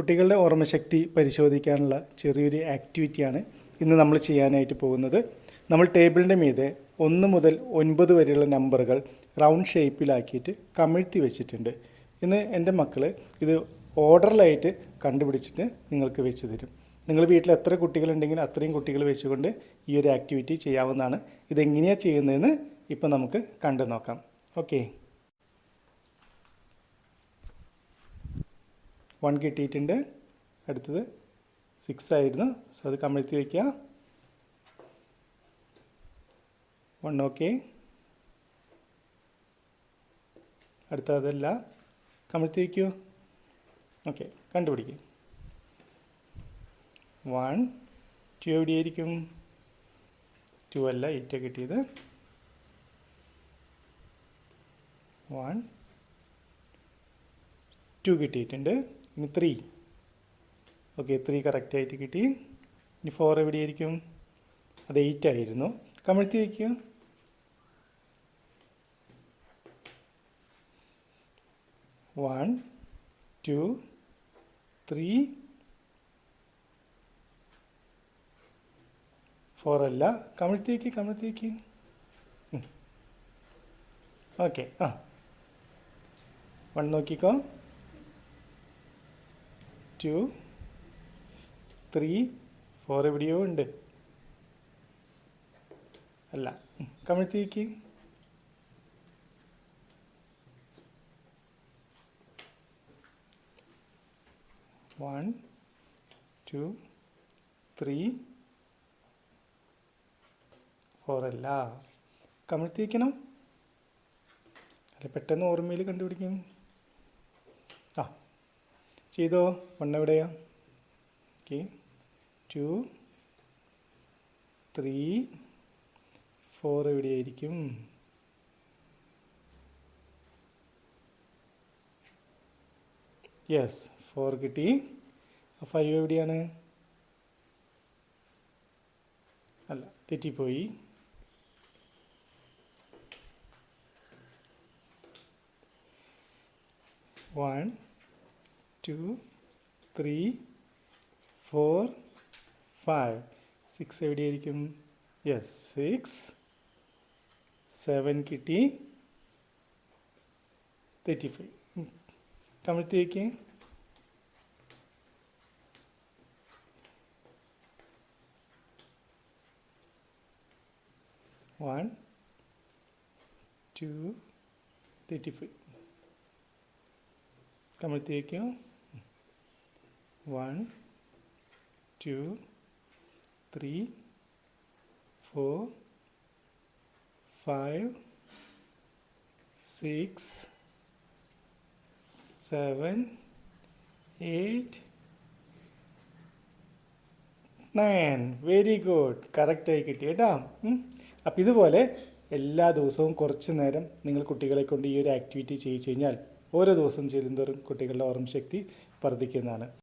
കുട്ടികളുടെ ഓർമ്മശക്തി പരിശോധിക്കാനുള്ള ചെറിയൊരു ആക്ടിവിറ്റിയാണ് ഇന്ന് നമ്മൾ ചെയ്യാനായിട്ട് പോകുന്നത്. നമ്മൾ ടേബിളിന്റെ മീതെ ഒന്ന് മുതൽ ഒൻപത് വരെയുള്ള നമ്പറുകൾ റൗണ്ട് ഷേപ്പിലാക്കിയിട്ട് കമിഴ്ത്തി വെച്ചിട്ടുണ്ട്. ഇന്ന് എന്റെ മക്കൾ ഇത് ഓർഡറിലായിട്ട് കണ്ടുപിടിച്ചിട്ട് നിങ്ങൾക്ക് വെച്ച് തരും. നിങ്ങൾ വീട്ടിൽ എത്ര കുട്ടികളുണ്ടെങ്കിൽ അത്രയും കുട്ടികൾ വെച്ചുകൊണ്ട് ഈ ഒരു ആക്ടിവിറ്റി ചെയ്യാവുന്നതാണ്. ഇതെങ്ങനെയാണ് ചെയ്യുന്നതെന്ന് ഇപ്പം നമുക്ക് കണ്ടു നോക്കാം ഓക്കെ. വൺ കിട്ടിയിട്ടുണ്ട്. അടുത്തത് സിക്സ് ആയിരുന്നു. സോ അത് കമഴ്ത്തി വയ്ക്കുക. വൺ ഓക്കെ അടുത്ത അതല്ല കമഴ്ത്തി വയ്ക്കൂ. ഓക്കെ കണ്ടുപിടിക്കും. വൺ ടു എവിടെയായിരിക്കും? ടു അല്ല എയ്റ്റ് കിട്ടിയത്. വൺ ടു കിട്ടിയിട്ടുണ്ട്. ഇനി ത്രീ ഓക്കെ ത്രീ കറക്റ്റായിട്ട് കിട്ടി. ഇനി ഫോർ എവിടെയായിരിക്കും? അത് എയ്റ്റ് ആയിരുന്നു. കമിഴ്ത്തി വയ്ക്കുക വൺ ടു ത്രീ ഫോർ അല്ല. കമിഴ്ത്തേക്ക് കമിഴ്ത്തേക്ക് കമഴ്ത്തി ഓക്കെ ആ. വൺ നോക്കിക്കോ. ടു ത്രീ ഫോർ എവിടെയോ ഉണ്ട്. അല്ല കമിഴ്ത്തിക്ക് വൺ ടു ത്രീ ഫോർ അല്ല. കമിഴ്ത്തിക്കണം അല്ല പെട്ടെന്ന് ഓർമ്മയിൽ കണ്ടുപിടിക്കും. ആ ചെയ്തോ? വൺ എവിടെയാ? ഓക്കെ ടു ത്രീ ഫോർ എവിടെയായിരിക്കും? യെസ് ഫോർ കിട്ടി. ഫൈവ് എവിടെയാണ്? അല്ല തെറ്റിപ്പോയി. One two three four five. Six എവിടെയായിരിക്കും? യെസ് സിക്സ് സെവൻ കിട്ടി. തേർട്ടി ഫൈവ് കമഴ്ത്തി വയ്ക്കേ വൺ ടു തേർട്ടി ഫൈവ് കമഴ്ത്തി വയ്ക്കുക one two three four five six seven eight nine. Very good. കറക്റ്റായി കിട്ടി കേട്ടോ. അപ്പം ഇതുപോലെ എല്ലാ ദിവസവും കുറച്ച് നേരം നിങ്ങൾ കുട്ടികളെ കൊണ്ട് ഈ ഒരു ആക്ടിവിറ്റി ചെയ്യിച്ചു കഴിഞ്ഞാൽ ഓരോ ദിവസം ചെല്ലുന്തോറും കുട്ടികളുടെ ഓർമ്മശക്തി വർദ്ധിക്കുന്നതാണ്.